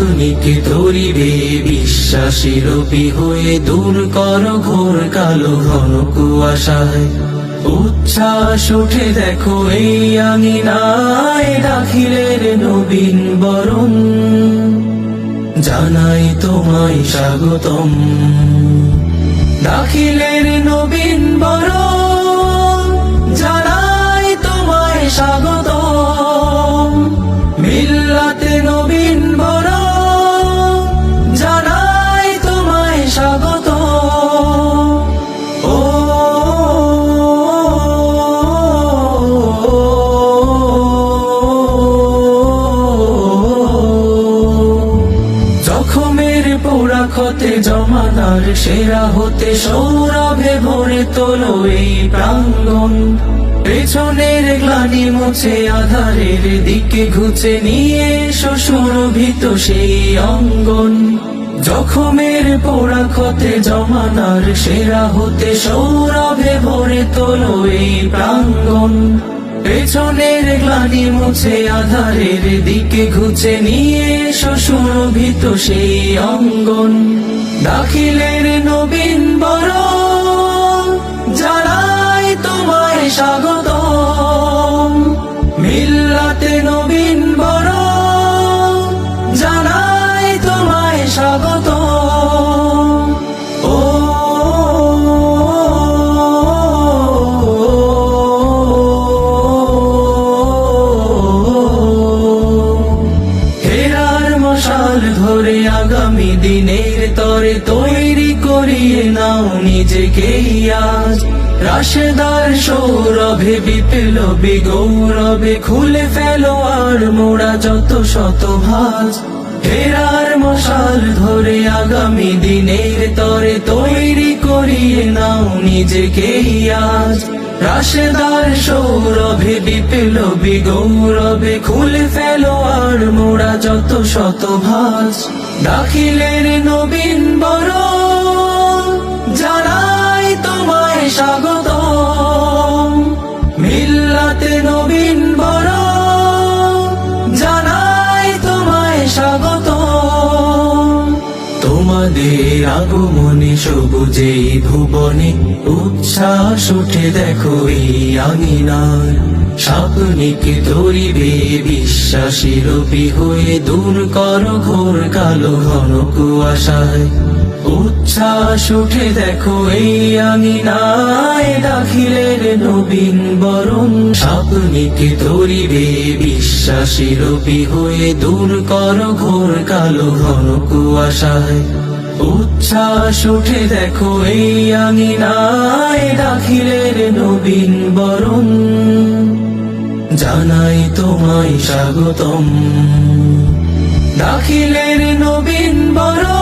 স্বপ্নিকে ধরিবে বিশ্বাসী রবি হয়ে দূর কর ঘোর কালো ঘন কুয়াশায়। উচ্ছ্বাস উঠে দেখো এই আঙিনায় দাখিলের নবীন বরণ। জানাই তোমায় স্বাগতম। দাখিলের নবীন বরণ পোড়া ক্ষতে জমানার সেরা হতে সৌরভে ভরে তোলো এই প্রাঙ্গণ। পেছনের গ্লানি মুছে আধারের দিকে ঘুচে নিয়ে শ্বশুরভিত সেই অঙ্গন। জখমের পোড়া ক্ষতে জমানার সেরা হতে সৌরভে ভরে তোলো এই প্রাঙ্গণ। পেছনের গ্লানি মুছে আধারের দিকে ঘুচে নিয়ে শ্বশুরভিত সেই অঙ্গন। দাখিলের নবীন বড় নাও নিজেকে আজ। রাশেদার সৌরভে বিপ্লবী গৌরবে খুলে ফেলো আর মোড়া যত শত ভাজ। হেরার মশাল ধরে আগামী দিনের তরে তৈরি করিয়ে নাও নিজেকে আজ। রাশেদার সৌরভে বিপ্লবী গৌরবে খুলে ফেলো আর মোড়া যত শত ভাস দাখিলের নবীন বড় স্বাগত মিল্লাতে নবীন বড়, জানাই তোমায় স্বাগত তোমাদের আগমনে সবুজে ভুবনে উচ্ছ্বাস উঠে দেখো এই আঙিনার। স্বপ্নিকে ধরিবে বিশ্বাসী রবি হয়ে দূর কর ঘোর কালো ঘন কুয়াশায়। উচ্ছ্বাস উঠে দেখো এই আঙিনায় দাখিলের নবীন বরণ। স্বপ্নিকে ধরিবে বিশ্বাসী রবি হয়ে দূর কর ঘোর কালো ঘন কুয়াশায়। উচ্ছ্বাস উঠে দেখো এই আঙিনায় দাখিলের নবীন বরণ। জানাই তোমায় স্বাগতম। দাখিলের নবীন বরণ